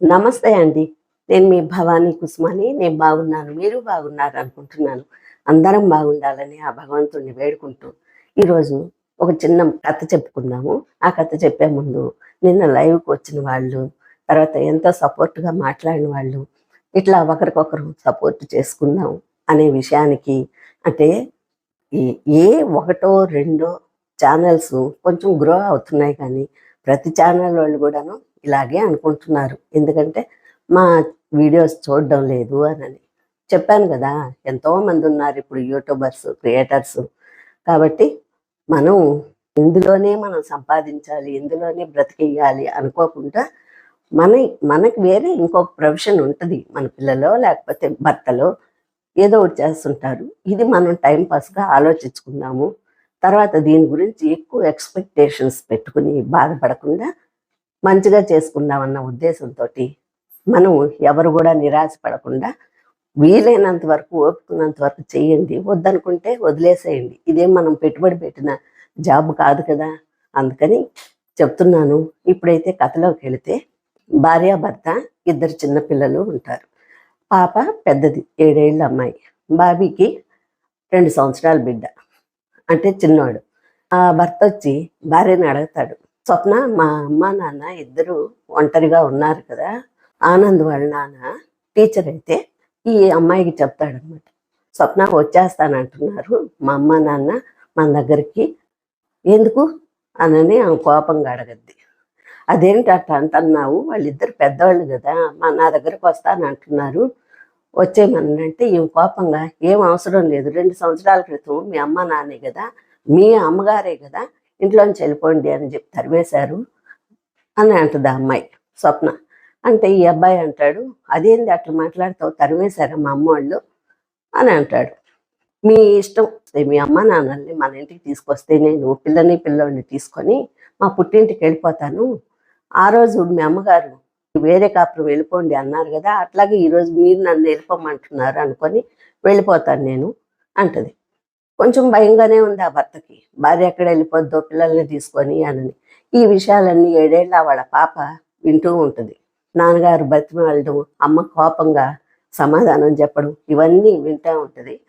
నమస్తే అండి. నేను మీ భవానీ కుసుమాని. నేను బాగున్నాను. మీరు బాగున్నారు అనుకుంటున్నాను. అందరం బాగుండాలని ఆ భగవంతుడిని వేడుకుంటూ ఈరోజు ఒక చిన్న కథ చెప్పుకుందాము. ఆ కథ చెప్పే ముందు నిన్న లైవ్కి వచ్చిన వాళ్ళు తర్వాత ఎంతో సపోర్ట్గా మాట్లాడిన వాళ్ళు ఇట్లా ఒకరికొకరు సపోర్ట్ చేసుకుందాం అనే విషయానికి అంటే ఏ ఒకటో రెండో ఛానల్స్ కొంచెం గ్రో అవుతున్నాయి కానీ ప్రతి ఛానల్ వాళ్ళు కూడాను ఇలాగే అనుకుంటున్నారు. ఎందుకంటే మా వీడియోస్ చూడడం లేదు అని. చెప్పాను కదా ఎంతో మంది ఉన్నారు ఇప్పుడు యూట్యూబర్స్ క్రియేటర్స్. కాబట్టి మనం ఇందులోనే మనం సంపాదించాలి ఇందులోనే బ్రతికేయాలి అనుకోకుండా మన మనకి వేరే ఇంకొక ప్రొఫెషన్ ఉంటుంది. మన పిల్లలో లేకపోతే భర్తలో ఏదో ఒకటి చేస్తుంటారు. ఇది మనం టైం పాస్గా ఆలోచించుకుందాము. తర్వాత దీని గురించి ఎక్కువ ఎక్స్పెక్టేషన్స్ పెట్టుకుని బాధపడకుండా మంచిగా చేసుకుందామన్న ఉద్దేశంతో మనం ఎవరు కూడా నిరాశపడకుండా వీలైనంత వరకు ఓపుకున్నంత వరకు చేయండి. వద్దనుకుంటే వదిలేసేయండి. ఇదేం మనం పెట్టుబడి పెట్టిన జాబ్ కాదు కదా? అందుకని చెప్తున్నాను. ఇప్పుడైతే కథలోకి వెళితే భార్యాభర్త ఇద్దరు చిన్నపిల్లలు ఉంటారు. పాప పెద్దది ఏడేళ్ళ అమ్మాయి. బాబీకి రెండు సంవత్సరాల బిడ్డ. అంటే చిన్నవాడు ఆ భర్త వచ్చి భార్యని అడుగుతాడు. స్వప్న మా అమ్మ నాన్న ఇద్దరు ఒంటరిగా ఉన్నారు కదా. ఆనంద్ వాళ్ళ నాన్న టీచర్ అయితే ఈ అమ్మాయికి చెప్తాడనమాట స్వప్న వచ్చేస్తానంటున్నారు. మా అమ్మ నాన్న మన దగ్గరికి ఎందుకు? అనని ఆమె కోపంగా అడగద్ది. అదేంటి అట్ట అంటున్నావు? వాళ్ళిద్దరు పెద్దవాళ్ళు కదా. మా నా దగ్గరకు వస్తానంటున్నారు. వచ్చేయమనంటే ఈమె కోపంగా ఏం అవసరం లేదు. రెండు సంవత్సరాల క్రితం మీ అమ్మ నాన్నే కదా. మీ అమ్మగారే కదా. ఇంట్లోంచి వెళ్ళిపోండి అని చెప్పి తరివేశారు అని అంటుంది ఆ అమ్మాయి స్వప్న. అంటే ఈ అబ్బాయి అంటాడు అదేంది అట్లా మాట్లాడతావు? తరివేశారా మా అమ్మ వాళ్ళు? అని అంటాడు. మీ ఇష్టం. మీ అమ్మ నాన్నల్ని మన ఇంటికి తీసుకొస్తే నేను పిల్లని పిల్లోని తీసుకొని మా పుట్టింటికి వెళ్ళిపోతాను. ఆ రోజు మీ అమ్మగారు వేరే కాపురం వెళ్ళిపోండి అన్నారు కదా అట్లాగే ఈరోజు మీరు నన్ను వెళ్ళిపోమంటున్నారు అనుకొని వెళ్ళిపోతాను నేను అంటది. కొంచెం భయంగానే ఉంది ఆ భర్తకి. భార్య ఎక్కడ వెళ్ళిపోద్దో పిల్లల్ని తీసుకొని అనని. ఈ విషయాలన్నీ ఏడేళ్ళ వాళ్ళ పాప వింటూ ఉంటుంది. నాన్నగారు బతిమాలడం అమ్మ కోపంగా సమాధానం చెప్పడం ఇవన్నీ వింటూ ఉంటుంది.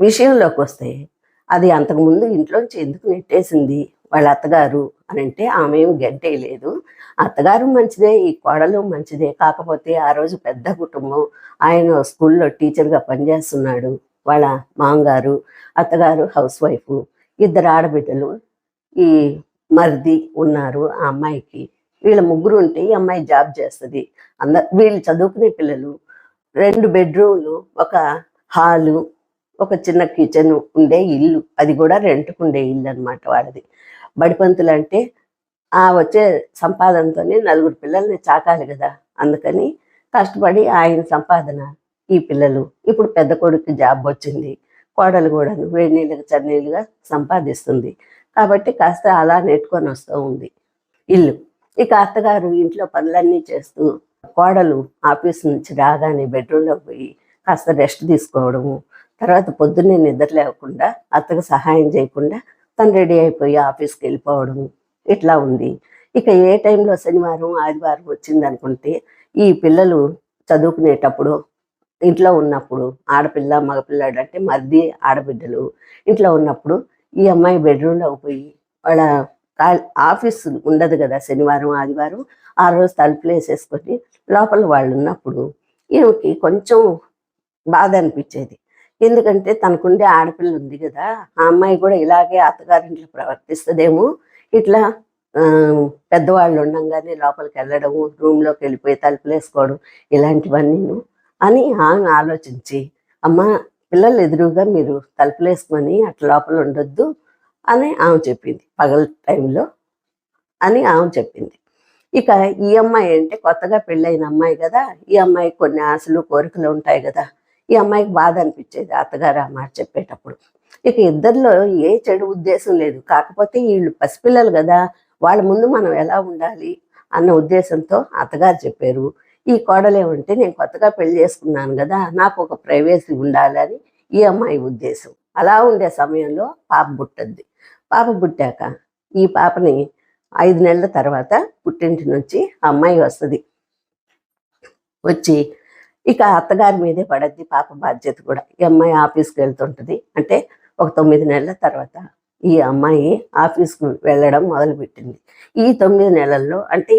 విషయంలోకి వస్తే అది అంతకుముందు ఇంట్లోంచి ఎందుకు నెట్టేసింది వాళ్ళ అత్తగారు అని అంటే ఆమె ఏమి లేదు. అత్తగారు మంచిదే ఈ కోడలు మంచిదే. కాకపోతే ఆ రోజు పెద్ద కుటుంబం. ఆయన స్కూల్లో టీచర్గా పనిచేస్తున్నాడు. వాళ్ళ మామగారు అత్తగారు హౌస్ వైఫ్ ఇద్దరు ఆడబిడ్డలు ఈ మరిది ఉన్నారు ఆ అమ్మాయికి. వీళ్ళ ముగ్గురు ఉంటే ఈ అమ్మాయి జాబ్ చేస్తుంది. అంద వీళ్ళు చదువుకునే పిల్లలు రెండు బెడ్రూమ్లు ఒక హాలు ఒక చిన్న కిచెన్ ఉండే ఇల్లు. అది కూడా రెంట్కు ఉండే ఇల్లు అనమాట వాడిది బడిపంతులు అంటే ఆ వచ్చే సంపాదనతోనే నలుగురు పిల్లల్ని చాకాలి కదా. అందుకని కష్టపడి ఆయన సంపాదన ఈ పిల్లలు. ఇప్పుడు పెద్ద కొడుకు జాబ్ వచ్చింది. కోడలు కూడా వేడి నీళ్ళకి చన్నీళ్ళుగా సంపాదిస్తుంది. కాబట్టి కాస్త అలా నెట్టుకొని వస్తూ ఉంది. ఇల్లు. ఇక అత్తగారు ఇంట్లో పనులన్నీ చేస్తూ కోడలు ఆఫీస్ నుంచి రాగానే బెడ్రూమ్లోకి పోయి కాస్త రెస్ట్ తీసుకోవడము తర్వాత పొద్దున్నే నిద్ర లేకుండా అత్తకు సహాయం చేయకుండా తను రెడీ అయిపోయి ఆఫీస్కి వెళ్ళిపోవడం ఇట్లా ఉంది. ఇక ఏ టైంలో శనివారం ఆదివారం వచ్చిందనుకుంటే ఈ పిల్లలు చదువుకునేటప్పుడు ఇంట్లో ఉన్నప్పుడు ఆడపిల్ల మగపిల్లాడు అంటే మరిది ఆడబిడ్డలు ఇంట్లో ఉన్నప్పుడు ఈ అమ్మాయి బెడ్రూమ్లోకి పోయి వాళ్ళ కా- ఆఫీస్ ఉండదు కదా శనివారం ఆదివారం ఆ రోజు తలుపులు వేసేసుకొని లోపల వాళ్ళు ఉన్నప్పుడు ఈమెకి కొంచెం బాధ అనిపించేది. ఎందుకంటే తనకుండే ఆడపిల్ల ఉంది కదా ఆ అమ్మాయి కూడా ఇలాగే అత్తగారింట్లో ప్రవర్తిస్తుందేమో. ఇట్లా పెద్దవాళ్ళు ఉండంగానే లోపలికి వెళ్ళడము రూమ్లోకి వెళ్ళిపోయి తలుపులు వేసుకోవడం ఇలాంటివన్నీను అని ఆమె ఆలోచించి అమ్మ పిల్లలు ఎదురుగా మీరు తలుపులు వేసుకొని అట్లా లోపల ఉండొద్దు అని ఆమె చెప్పింది. పగల టైంలో అని ఆమె చెప్పింది. ఇక ఈ అమ్మాయి అంటే కొత్తగా పెళ్ళైన అమ్మాయి కదా ఈ అమ్మాయి కొన్ని ఆశలు కోరికలు ఉంటాయి కదా ఈ అమ్మాయికి బాధ అనిపించేది అత్తగారు ఆ మాట చెప్పేటప్పుడు. ఇక ఇద్దరిలో ఏ చెడు ఉద్దేశం లేదు. కాకపోతే వీళ్ళు పసిపిల్లలు కదా వాళ్ళ ముందు మనం ఎలా ఉండాలి అన్న ఉద్దేశంతో అత్తగారు చెప్పారు. ఈ కోడలే ఉంటే నేను కొత్తగా పెళ్ళి చేసుకున్నాను కదా నాకు ఒక ప్రైవేసీ ఉండాలని ఈ అమ్మాయి ఉద్దేశం. అలా ఉండే సమయంలో పాప పుట్టద్ది పాప పుట్టాక ఈ పాపని ఐదు నెలల తర్వాత పుట్టింటి నుంచి అమ్మాయి వస్తుంది. వచ్చి ఇక అత్తగారి మీదే పడద్ది పాప బాధ్యత కూడా. ఈ అమ్మాయి ఆఫీస్కి వెళ్తుంటుంది. అంటే ఒక తొమ్మిది నెలల తర్వాత ఈ అమ్మాయి ఆఫీస్కు వెళ్ళడం మొదలుపెట్టింది. ఈ తొమ్మిది నెలల్లో అంటే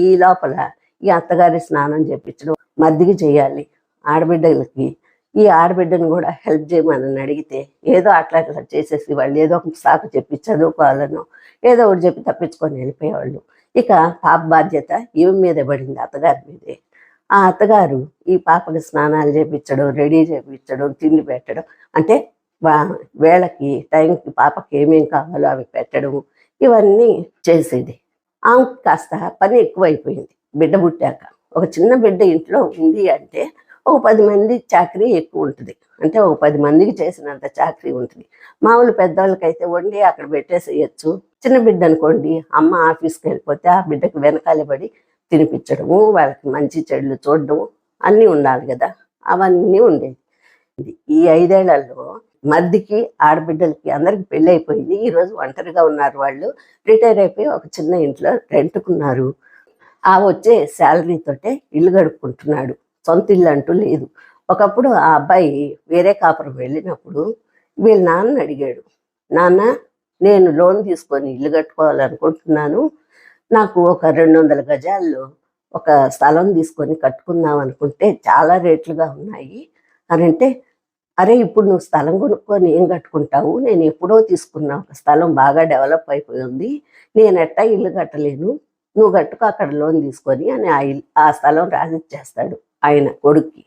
ఈ లోపల ఈ అత్తగారి స్నానం చేపించడం మద్దికి చేయాలి. ఆడబిడ్డలకి ఈ ఆడబిడ్డను కూడా హెల్ప్ చేయమని అడిగితే ఏదో అట్లా అట్లా చేసేసి వాళ్ళు ఏదో ఒక సాకు చెప్పి చదువుకోవాలను ఏదో ఒకటి చెప్పి తప్పించుకొని వెళ్ళిపోయేవాళ్ళు. ఇక పాప బాధ్యత ఈమె మీదే పడింది అత్తగారి మీదే. ఆ అత్తగారు ఈ పాపకి స్నానాలు చేపించడం రెడీ చేపించడం తిండి పెట్టడం అంటే వేళకి టైంకి పాపకి ఏమేం కావాలో అవి పెట్టడం ఇవన్నీ చేసేది. ఆమె కాస్త పని ఎక్కువైపోయింది. బిడ్డ పుట్టాక. ఒక చిన్న బిడ్డ ఇంట్లో ఉంది అంటే ఒక పది మంది చాకరీ ఎక్కువ ఉంటుంది. అంటే ఒక పది మందికి చేసినంత చాకరీ ఉంటుంది. మామూలు పెద్దవాళ్ళకైతే వండి అక్కడ పెట్టేసేయచ్చు. చిన్న బిడ్డ అనుకోండి అమ్మ ఆఫీస్కి వెళ్ళిపోతే ఆ బిడ్డకి వెనకాల పడి తినిపించడము వాళ్ళకి మంచి చెడులు చూడడము అన్నీ ఉండాలి కదా. అవన్నీ ఉండేది ఈ ఐదేళ్ళలో మద్దికి ఆడబిడ్డలకి అందరికి పెళ్ళి అయిపోయింది ఈ రోజు ఒంటరిగా ఉన్నారు వాళ్ళు. రిటైర్ అయిపోయి ఒక చిన్న ఇంట్లో రెంట్కున్నారు. ఆ వచ్చే శాలరీతోటే ఇల్లు గడుపుకుంటున్నాడు. సొంత ఇల్లు అంటూ లేదు. ఒకప్పుడు ఆ అబ్బాయి వేరే కాపురం వెళ్ళినప్పుడు వీళ్ళ నాన్న అడిగాడు నాన్న నేను లోన్ తీసుకొని ఇల్లు కట్టుకోవాలనుకుంటున్నాను. నాకు ఒక రెండు వందల గజాల్లో ఒక స్థలం తీసుకొని కట్టుకుందాం అనుకుంటే చాలా రేట్లుగా ఉన్నాయి. అని అంటే అరే ఇప్పుడు నువ్వు స్థలం కొనుక్కొని ఏం కట్టుకుంటావు? నేను ఎప్పుడో తీసుకున్నా ఒక స్థలం బాగా డెవలప్ అయిపోయింది నేను ఎట్టా ఇల్లు కట్టలేను? నువ్వు కట్టుకో అక్కడ లోన్ తీసుకొని అని ఆ స్థలం రాసిచ్చేస్తాడు ఆయన కొడుక్కి.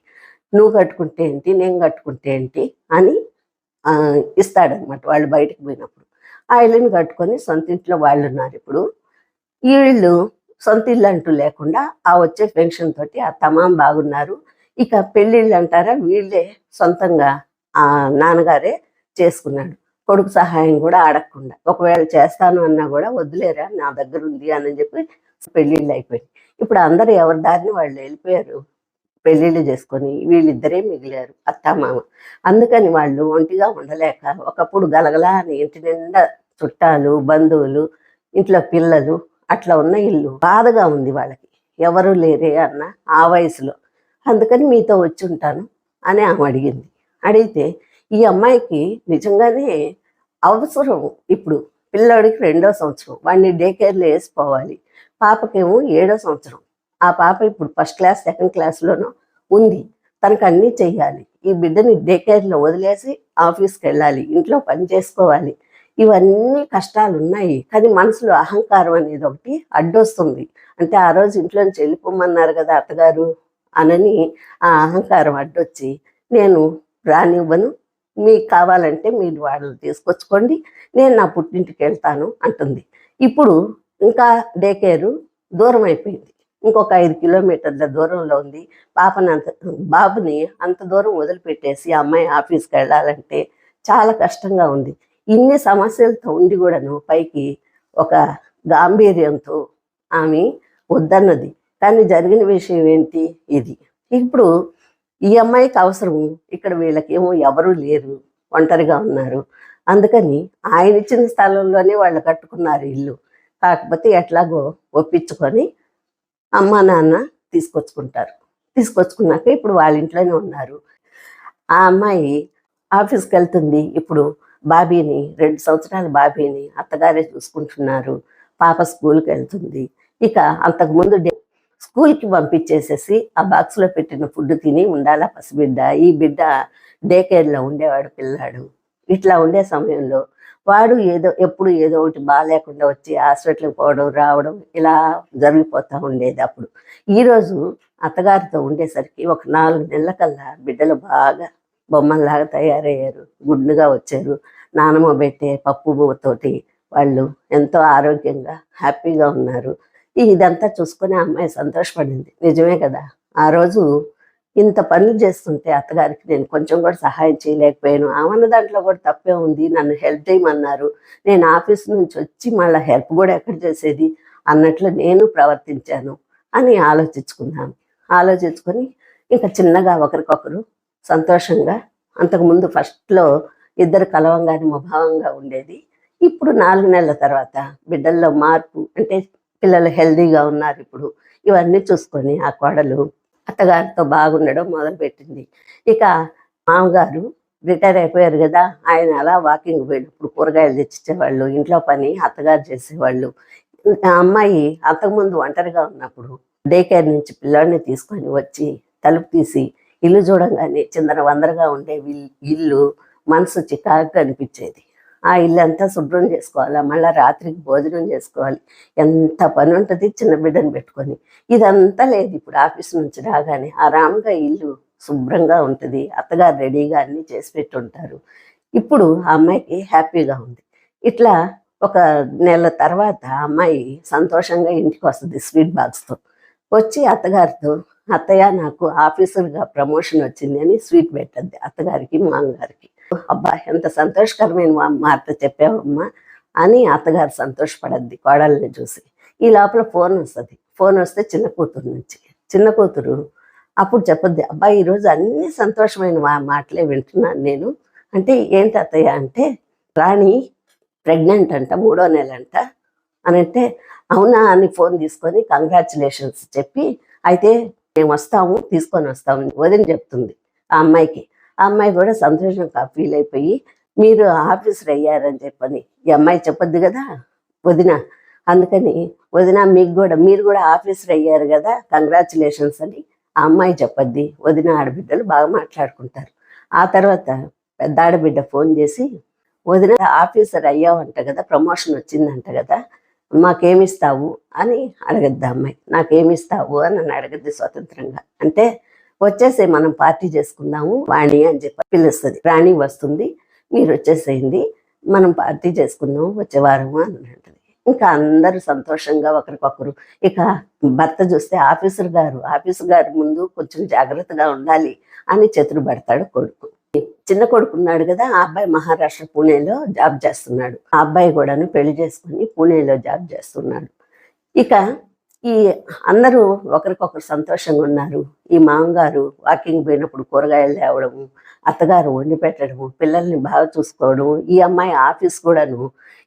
నువ్వు కట్టుకుంటే ఏంటి నేను కట్టుకుంటే ఏంటి అని ఆ, ఇస్తాడనమాట వాళ్ళు బయటకు పోయినప్పుడు. ఆ ఇల్లుని కట్టుకొని సొంత ఇంట్లో వాళ్ళు ఉన్నారు ఇప్పుడు. ఈ సొంత ఇల్లు అంటూ లేకుండా ఆ వచ్చే పెన్షన్ తోటి ఆ తమాం బాగున్నారు. ఇక పెళ్ళిళ్ళు అంటారా వీళ్ళే సొంతంగా ఆ నాన్నగారే చేసుకున్నాడు. కొడుకు సహాయం కూడా అడగకుండా ఒకవేళ చేస్తాను అన్నా కూడా వదిలేరా నా దగ్గర ఉంది అని చెప్పి పెళ్ళిళ్ళు అయిపోయింది ఇప్పుడు అందరూ ఎవరి దారిని వాళ్ళు వెళ్ళిపోయారు పెళ్ళిళ్ళు చేసుకొని వీళ్ళిద్దరే మిగిలారు అత్త మామ అందుకని వాళ్ళు ఒంటిగా ఉండలేక ఒకప్పుడు గలగలా అని ఇంటి నిండా చుట్టాలు బంధువులు ఇంట్లో పిల్లలు అట్లా ఉన్న ఇల్లు బాధగా ఉంది వాళ్ళకి. ఎవరు లేరే అన్న ఆ వయసులో. అందుకని మీతో వచ్చి ఉంటాను అని ఆమె అడిగింది. అడిగితే ఈ అమ్మాయికి నిజంగానే అవసరం ఇప్పుడు పిల్లాడికి రెండో సంవత్సరం. వాడిని డే కేర్లో వేసిపోవాలి పాపకేమో ఏడో సంవత్సరం. ఆ పాప ఇప్పుడు ఫస్ట్ క్లాస్ సెకండ్ క్లాస్లోనూ ఉంది. తనకు అన్నీ చెయ్యాలి. ఈ బిడ్డని డే కేర్లో వదిలేసి ఆఫీస్కి వెళ్ళాలి. ఇంట్లో పని చేసుకోవాలి. ఇవన్నీ కష్టాలు ఉన్నాయి కానీ మనసులో అహంకారం అనేది ఒకటి అడ్డొస్తుంది. అంటే ఆ రోజు ఇంట్లోంచి వెళ్ళిపోమన్నారు కదా అత్తగారు అనని ఆ అహంకారం అడ్డొచ్చి నేను రానివ్వను. మీకు కావాలంటే మీరు వాళ్ళని తీసుకొచ్చుకోండి. నేను నా పుట్టింటికి వెళ్తాను అంటుంది. ఇప్పుడు ఇంకా డే కేరు దూరం అయిపోయింది. ఇంకొక ఐదు కిలోమీటర్ల దూరంలో ఉంది. పాపని అంత బాబుని అంత దూరం వదిలిపెట్టేసి ఆ అమ్మాయి ఆఫీస్కి వెళ్ళాలంటే చాలా కష్టంగా ఉంది. ఇన్ని సమస్యలతో ఉండి కూడాను పైకి ఒక గాంభీర్యంతో ఆమె వద్దన్నది. కానీ జరిగిన విషయం ఏంటి ఇది? ఇప్పుడు ఈ అమ్మాయికి అవసరం. ఇక్కడ వీళ్ళకేమో ఎవరూ లేరు. ఒంటరిగా ఉన్నారు. అందుకని ఆయన ఇచ్చిన స్థలంలోనే వాళ్ళు కట్టుకున్నారు ఇల్లు. కాకపోతే ఎట్లాగో ఒప్పించుకొని అమ్మ నాన్న తీసుకొచ్చుకుంటారు. తీసుకొచ్చుకున్నాక ఇప్పుడు వాళ్ళ ఇంట్లోనే ఉన్నారు. ఆ అమ్మాయి ఆఫీస్కి వెళ్తుంది. ఇప్పుడు బాబీని రెండు సంవత్సరాల బాబీని అత్తగారే చూసుకుంటున్నారు. పాప స్కూల్కి వెళ్తుంది. ఇక అంతకుముందు స్కూల్కి పంపించేసేసి ఆ బాక్స్లో పెట్టిన ఫుడ్ తిని ఉండాలా పసిబిడ్డ? ఈ బిడ్డ డే కేర్లో ఉండేవాడు పిల్లాడు. ఇట్లా ఉండే సమయంలో వాడు ఏదో ఎప్పుడు ఏదో ఒకటి బాగాలేకుండా వచ్చి హాస్పిటల్కి పోవడం రావడం ఇలా జరిగిపోతూ ఉండేది అప్పుడు. ఈరోజు అత్తగారితో ఉండేసరికి ఒక నాలుగు నెలల కల్లా బిడ్డలు బాగా బొమ్మల్లాగా తయారయ్యారు. గుడ్డుగా వచ్చారు. నానమ్మ పెట్టే పప్పు తోటి వాళ్ళు ఎంతో ఆరోగ్యంగా హ్యాపీగా ఉన్నారు. ఇదంతా చూసుకుని ఆ అమ్మాయి సంతోషపడింది. నిజమే కదా. ఆ రోజు ఇంత పనులు చేస్తుంటే అత్తగారికి నేను కొంచెం కూడా సహాయం చేయలేకపోయాను. ఆమెన్న దాంట్లో కూడా తప్పే ఉంది. నన్ను హెల్ప్ చేయమన్నారు. నేను ఆఫీస్ నుంచి వచ్చి మళ్ళీ హెల్ప్ కూడా ఎక్కడ చేసేది అన్నట్లు నేను ప్రవర్తించాను అని ఆలోచించుకున్నాను. ఆలోచించుకొని ఇంకా చిన్నగా ఒకరికొకరు సంతోషంగా అంతకుముందు ఫస్ట్లో ఇద్దరు కలవంగానే ముభావంగా ఉండేది. ఇప్పుడు నాలుగు నెలల తర్వాత బిడ్డల్లో మార్పు అంటే పిల్లలు హెల్దీగా ఉన్నారు ఇప్పుడు. ఇవన్నీ చూసుకొని ఆ కోడలు అత్తగారితో బాగుండడం మొదలుపెట్టింది. ఇక మామగారు రిటైర్ అయిపోయారు కదా ఆయన అలా వాకింగ్ పోయినప్పుడు కూరగాయలు తెచ్చిచ్చేవాళ్ళు ఇంట్లో పని అత్తగారు చేసేవాళ్ళు. ఆ అమ్మాయి అంతకుముందు ఒంటరిగా ఉన్నప్పుడు డే కేర్ నుంచి పిల్లాడిని తీసుకొని వచ్చి తలుపు తీసి ఇల్లు చూడంగానే చిందర వందరగా ఉండే ఇల్లు మనసు చికాకు అనిపించేది. ఆ ఇల్లు అంతా శుభ్రం చేసుకోవాలి మళ్ళీ రాత్రికి భోజనం చేసుకోవాలి. ఎంత పని ఉంటుంది చిన్న బిడ్డను పెట్టుకొని. ఇదంతా లేదు ఇప్పుడు ఆఫీస్ నుంచి రాగానే ఆరాంగా ఇల్లు శుభ్రంగా ఉంటుంది అత్తగారు రెడీగా అన్ని చేసి పెట్టుంటారు. ఇప్పుడు ఆ అమ్మాయికి హ్యాపీగా ఉంది. ఇట్లా ఒక నెల తర్వాత ఆ అమ్మాయి సంతోషంగా ఇంటికి వస్తుంది స్వీట్ బాక్స్తో. వచ్చి అత్తగారితో అత్తయ్య నాకు ఆఫీసర్గా ప్రమోషన్ వచ్చింది అని స్వీట్ పెట్టద్ది అత్తగారికి మామగారికి. అబ్బా ఎంత సంతోషకరమైన మా- మాట చెప్పావమ్మా అని అత్తగారు సంతోషపడద్ది కోడల్ని చూసి. ఈ లోపల ఫోన్ వస్తుంది. ఫోన్ వస్తే చిన్న కూతురు నుంచి. చిన్న కూతురు అప్పుడు చెప్పొద్ది అబ్బా ఈరోజు అన్ని సంతోషమైన మాటలే వింటున్నాను నేను. అంటే ఏంటి అత్తయ్య అంటే రాణి ప్రెగ్నెంట్ అంట మూడో నెల అంట అని అంటే అవునా అని ఫోన్ తీసుకొని కంగ్రాచులేషన్స్ చెప్పి అయితే మేము వస్తాము తీసుకొని వస్తాము వదిన చెప్తుంది ఆ అమ్మాయికి. ఆ అమ్మాయి కూడా సంతోషంగా ఫీల్ అయిపోయి మీరు ఆఫీసర్ అయ్యారని చెప్పని. ఈ అమ్మాయి చెప్పొద్దు కదా వదిన. అందుకని వదిన మీకు కూడా మీరు కూడా ఆఫీసర్ అయ్యారు కదా కంగ్రాచులేషన్స్ అని ఆ అమ్మాయి చెప్పొద్ది. వదిన ఆడబిడ్డలు బాగా మాట్లాడుకుంటారు. ఆ తర్వాత పెద్ద ఆడబిడ్డ ఫోన్ చేసి వదిన ఆఫీసర్ అయ్యావంట కదా ప్రమోషన్ వచ్చిందంట కదా మాకేమిస్తావు అని అడగద్ది అమ్మాయి. నాకేమిస్తావు అని నన్ను అడగద్ది స్వతంత్రంగా. అంటే వచ్చేసి మనం పార్టీ చేసుకుందాము వాణి అని చెప్పి పిలుస్తుంది. రాణి వస్తుంది మీరు వచ్చేసేయండి మనం పార్టీ చేసుకుందాం వచ్చే వారము అని అంటది. ఇంకా అందరూ సంతోషంగా ఒకరికొకరు ఇక భర్త చూస్తే ఆఫీసర్ గారు ఆఫీసర్ గారి ముందు కొంచెం జాగ్రత్తగా ఉండాలి అని చెతురు పడతాడు కొడుకు. చిన్న కొడుకు ఉన్నాడు కదా ఆ అబ్బాయి మహారాష్ట్ర పూణేలో జాబ్ చేస్తున్నాడు. ఆ అబ్బాయి కూడాను పెళ్ళి చేసుకుని పూణేలో జాబ్ చేస్తున్నాడు. ఇక ఈ అందరూ ఒకరికొకరు సంతోషంగా ఉన్నారు. ఈ మామగారు వాకింగ్ పోయినప్పుడు కూరగాయలు తేవడము అత్తగారు వండి పెట్టడము పిల్లల్ని బాగా చూసుకోవడం ఈ అమ్మాయి ఆఫీస్ కూడాను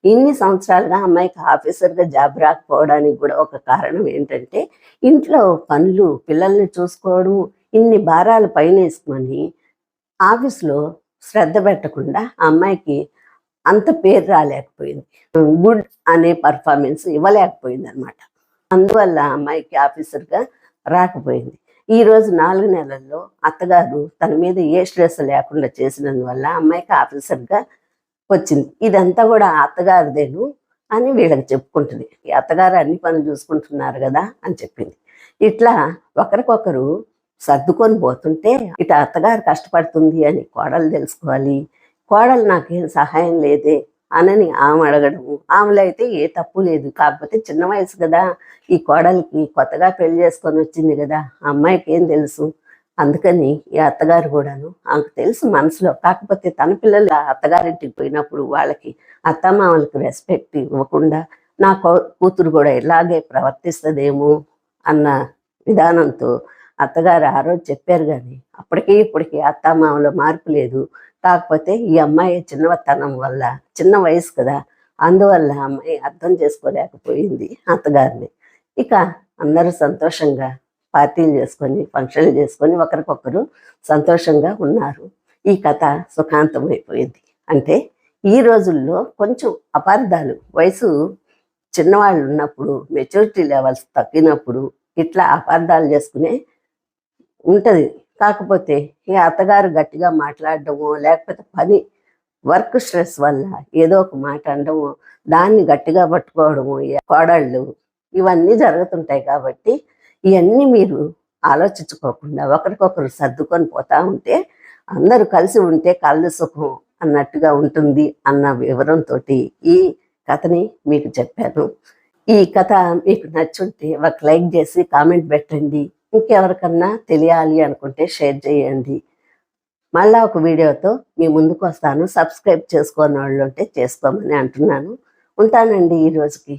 ఇన్ని సంవత్సరాలుగా అమ్మాయికి ఆఫీసర్గా జాబ్ రాకపోవడానికి కూడా ఒక కారణం ఏంటంటే ఇంట్లో పనులు పిల్లల్ని చూసుకోవడం ఇన్ని భారాలు పైన వేసుకొని ఆఫీస్లో శ్రద్ధ పెట్టకుండా ఆ అమ్మాయికి అంత పేరు రాలేకపోయింది. గుడ్ అనే పర్ఫార్మెన్స్ ఇవ్వలేకపోయింది అనమాట అందువల్ల అమ్మాయికి ఆఫీసర్గా రాకపోయింది. ఈ రోజు నాలుగు నెలల్లో అత్తగారు తన మీద ఏ శ్రేష లేకుండా చేసినందువల్ల అమ్మాయికి ఆఫీసర్గా వచ్చింది. ఇదంతా కూడా అత్తగారిదేను అని వీళ్ళకి చెప్పుకుంటుంది. ఈ అత్తగారు అన్ని పనులు చూసుకుంటున్నారు కదా అని చెప్పింది. ఇట్లా ఒకరికొకరు సర్దుకొని పోతుంటే ఇట అత్తగారు కష్టపడుతుంది అని కోడలు తెలుసుకోవాలి. కోడలు నాకేం సహాయం లేదే అనని ఆమె అడగడము. ఆమెలో అయితే ఏ తప్పు లేదు. కాకపోతే చిన్న వయసు కదా. ఈ కోడలికి కొత్తగా పెళ్ళి చేసుకొని వచ్చింది కదా. ఆ అమ్మాయికి ఏం తెలుసు? అందుకని ఈ అత్తగారు కూడాను ఆమెకు తెలుసు మనసులో. కాకపోతే తన పిల్లలు అత్తగారింటికి పోయినప్పుడు వాళ్ళకి అత్తమామలకు రెస్పెక్ట్ ఇవ్వకుండా నా కూతురు కూడా ఇలాగే ప్రవర్తిస్తుందేమో అన్న విధానంతో అత్తగారు ఆ రోజు చెప్పారు కానీ అప్పటికి ఇప్పటికీ అత్తమామలో మార్పు లేదు. కాకపోతే ఈ అమ్మాయి చిన్నతనం వల్ల చిన్న వయసు కదా అందువల్ల అమ్మాయి అర్థం చేసుకోలేకపోయింది అత్తగారిని. ఇక అందరూ సంతోషంగా పార్టీలు చేసుకొని ఫంక్షన్లు చేసుకొని ఒకరికొకరు సంతోషంగా ఉన్నారు. ఈ కథ సుఖాంతం అయిపోయింది అంటే ఈ రోజుల్లో కొంచెం అపార్థాలు. వయసు చిన్నవాళ్ళు ఉన్నప్పుడు మెచ్యూరిటీ లెవెల్స్ తగ్గినప్పుడు ఇట్లా అపార్థాలు చేసుకునే ఉంటుంది. కాకపోతే ఈ అత్తగారు గట్టిగా మాట్లాడడము లేకపోతే పని వర్క్ స్ట్రెస్ వల్ల ఏదో ఒక మాట అనడము దాన్ని గట్టిగా పట్టుకోవడము కోడళ్ళు ఇవన్నీ జరుగుతుంటాయి కాబట్టి ఇవన్నీ మీరు ఆలోచించుకోకుండా ఒకరికొకరు సర్దుకొని పోతా ఉంటే అందరూ కలిసి ఉంటే కళ్ళు సుఖం అన్నట్టుగా ఉంటుంది అన్న వివరంతో ఈ కథని మీకు చెప్పాను. ఈ కథ మీకు నచ్చుంటే ఒక లైక్ చేసి కామెంట్ పెట్టండి. ఇంకెవరికన్నా తెలియాలి అనుకుంటే షేర్ చేయండి. మళ్ళా ఒక వీడియోతో మీ ముందుకు వస్తాను సబ్స్క్రైబ్ చేసుకోని వాళ్ళు ఉంటే చేసుకోమని అంటున్నాను. ఉంటానండి ఈ రోజుకి.